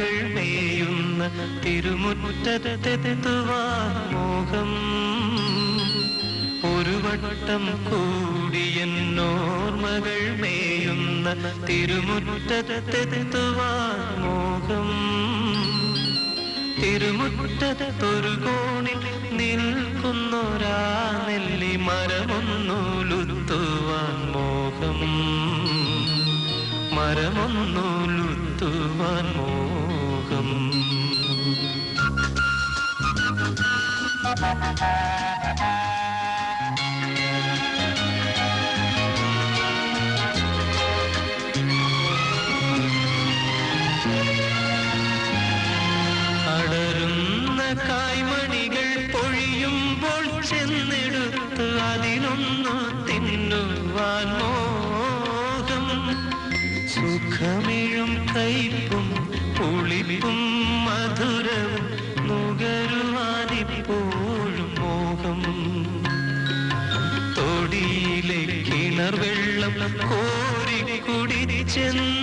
ഓർമ്മകൾ മേയുന്ന മോഹം. ഒരു വട്ടം കൂടിയൻ ഓർമ്മകൾ മേയുന്ന തിരുമുറ്റത്തെത്തുവാൻ മോഹം. തിരുമുറ്റത്തൊരു കോണിൽ നിൽക്കുന്നൊരാ നെല്ലി മരമൊന്നുലുത്തുവാൻ മോഹം. മരമൊന്നുലുത്തുവാൻ മോഹം. അടരുന്ന കായ്മണികൾ പൊഴിയുമ്പോൾ ചെന്നെടുത്ത് അതിനൊന്നു തിന്നുവാൻ മോഹം. സുഖമിഴും കയ്പും പുളിപ്പും മധുരവും നുകരുവാനിപ്പോഴും മോഹം. തൊടിയിലെ കിണർ വെള്ളം കോരി കുടിച്ചെന്ത്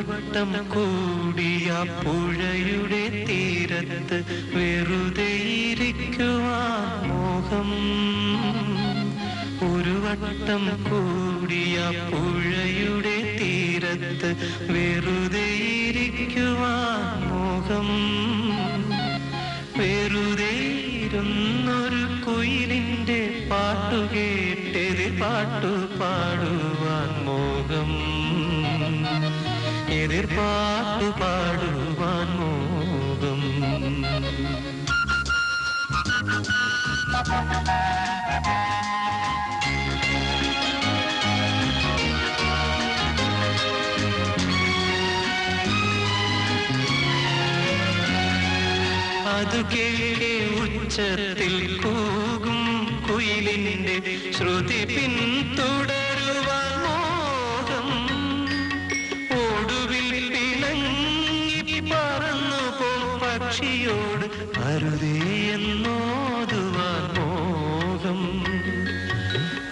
വട്ടം കൂടിയ പുഴയുടെ തീരത്ത് വെറുതെ ഇരിക്കുവാൻ മോഹം. ഒരു വട്ടം കൂടിയ പുഴയുടെ തീരത്ത് വെറുതെ മോഹം. വെറുതെ ഇരുന്നൊരു കുയിലിന്റെ പാട്ടു കേട്ടെതിർ പാട്ടു പാടുവാൻ എതിർ പാട്ടു പാടുവാൻ മോഹം അതു കേൾക്കെ ഉച്ചത്തിൽ കൂകും കുയിലിന്റെ ശ്രുതി പിന്തുടരുവാൻ പക്ഷിയോട് അരുതേ എന്നോതുവാൻ മോഹം.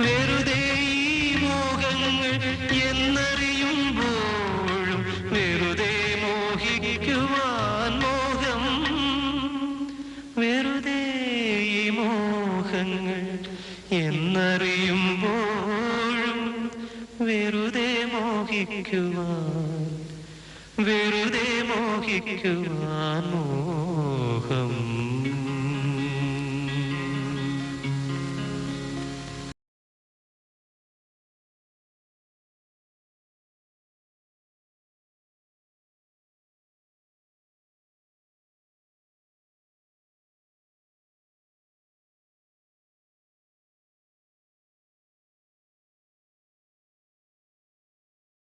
വെറുതെ ഈ മോഹങ്ങൾ എന്നറിയുമ്പോഴും വെറുതെ മോഹിക്കുവാൻ മോഹം. വെറുതെ ഈ മോഹങ്ങൾ എന്നറിയുമ്പോഴും വെറുതെ മോഹിക്കുവാൻ വെറുതെ മോഹിക്കുവാൻ മോഹം